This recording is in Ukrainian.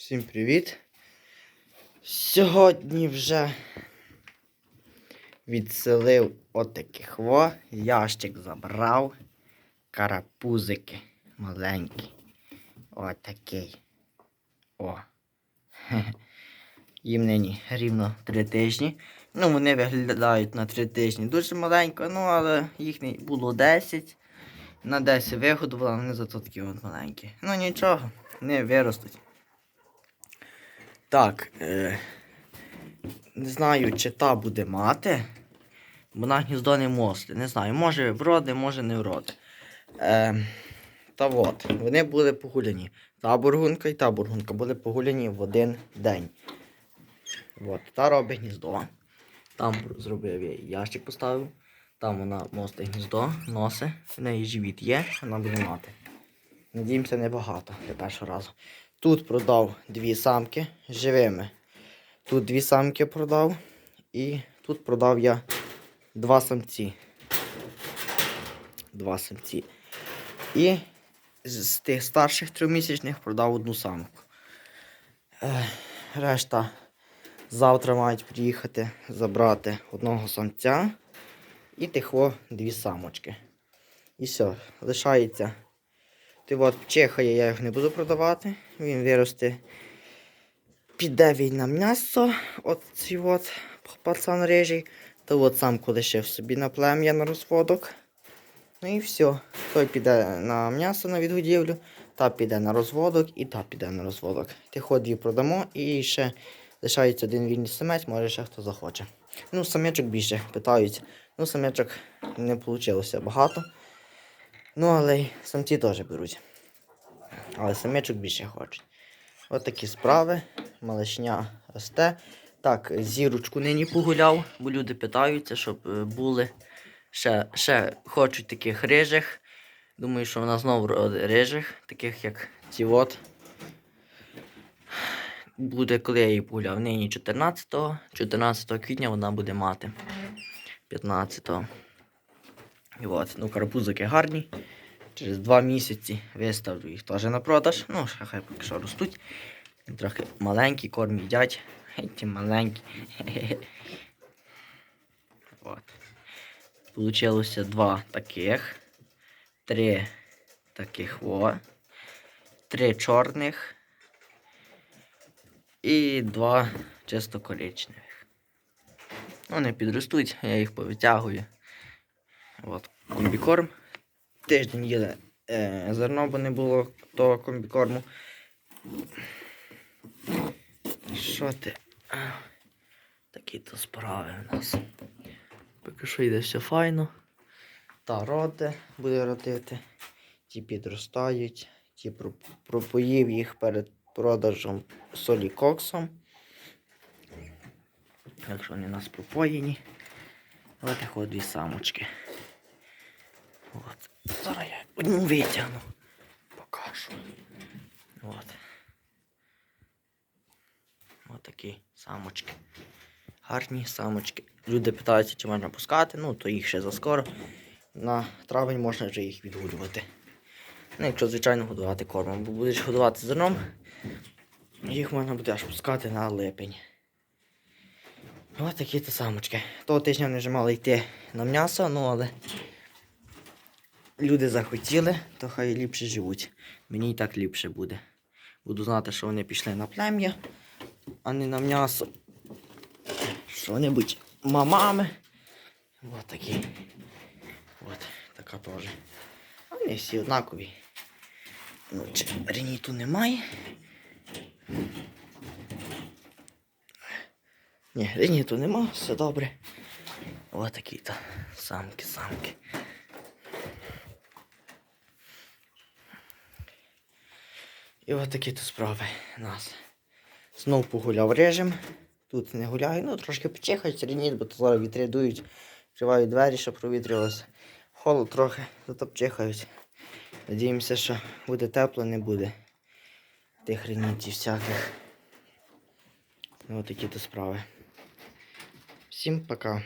Всім привіт! Сьогодні вже відселив отаких во, ящик забрав, карапузики маленькі. Отакий. О. Їм нині рівно три тижні. Ну, вони виглядають на три тижні дуже маленько, ну але їх було 10. На 10 вигодувала, вони зато такі от маленькі. Ну нічого, не виростуть. Так, е, не знаю, чи та буде мати. Бо на гніздо не мости. Не знаю, може вроди, може не вроди. Е, та от, вони були погуляні. Та бургунка і та бургунка були погуляні в один день. От, та робить гніздо. Там зробив я ящик поставив. Там вона мостить гніздо, носить, в неї живіт є, вона буде мати. Надіємося, небагато для першого разу. Тут продав дві самки живими. Тут дві самки продав. І тут продав я два самці. Два самці. І з тих старших трьохмісячних продав одну самку. Решта завтра мають приїхати забрати одного самця і тихо дві самочки. І все, лишається. Ти от чихає, я їх не буду продавати. Він виросте. Піде він на м'ясо. От цей от пацан режий. То от самку лишив собі на плем'я на розводок. Ну і все. Той піде на м'ясо на відгодівлю, та піде на розводок і та піде на розводок. Тихо дві продамо і ще лишається один вільний самець, може ще хто захоче. Ну, самечок більше питають. Ну, самечок не вийшло багато. Ну, але й самці теж беруть. Але самечок більше хочуть. От такі справи. Малишня росте. Так, зірочку нині погуляв, бо люди питаються, щоб е, були. Ще, ще хочуть таких рижих. Думаю, що вона знову рижих, таких як ці от. Буде, коли я її погуляв. Нині 14-го. 14 квітня вона буде мати. 15-го. І от, ну, карапузики гарні. Через два місяці виставлю їх теж на продаж. Ну, хай поки що ростуть. Трохи маленькі, корм їдять. Ті маленькі. От. Получилося два таких. Три таких во. Три чорних. І два чисто коричневих. Вони підростуть, я їх повитягую. От, комбікорм. Тиждень їли е, зерно, бо не було того комбікорму. Що ти? Такі то справи в нас. Поки що йде все файно. Та роде буде родити. Ті підростають, ті пропоїв їх перед продажем солі коксом. Якщо вони у нас пропоєні. Ось такі дві самочки. От. Зараз я одну витягну. Покажу. От. Ось такі самочки. Гарні самочки. Люди питаються, чи можна пускати, ну то їх ще заскоро. На травень можна вже їх відгулювати. Ну, якщо, звичайно, годувати кормом, бо будеш годувати зерном, їх можна буде аж пускати на липень. Ось такі то самочки. Того тижня вони вже мали йти на м'ясо, ну але люди захотіли, то хай ліпше живуть. Мені і так ліпше буде. Буду знати, що вони пішли на плем'я, а не на м'ясо. Що вони будуть мамами. Ось такі. От, така теж. Вони всі однакові. Ну, реніту немає. Ні, реніту нема, все добре. Ось такі то самки, самки. І от такі то справи нас. Знов погуляв режим. Тут не гуляю, ну трошки почихають, реніт, бо зараз вітри дують. Відкриваю двері, щоб провітрювалося. Холод трохи, зато почихають. Надіємося, що буде тепло, не буде тих ренітів всяких. Ось такі то справи. Всім пока.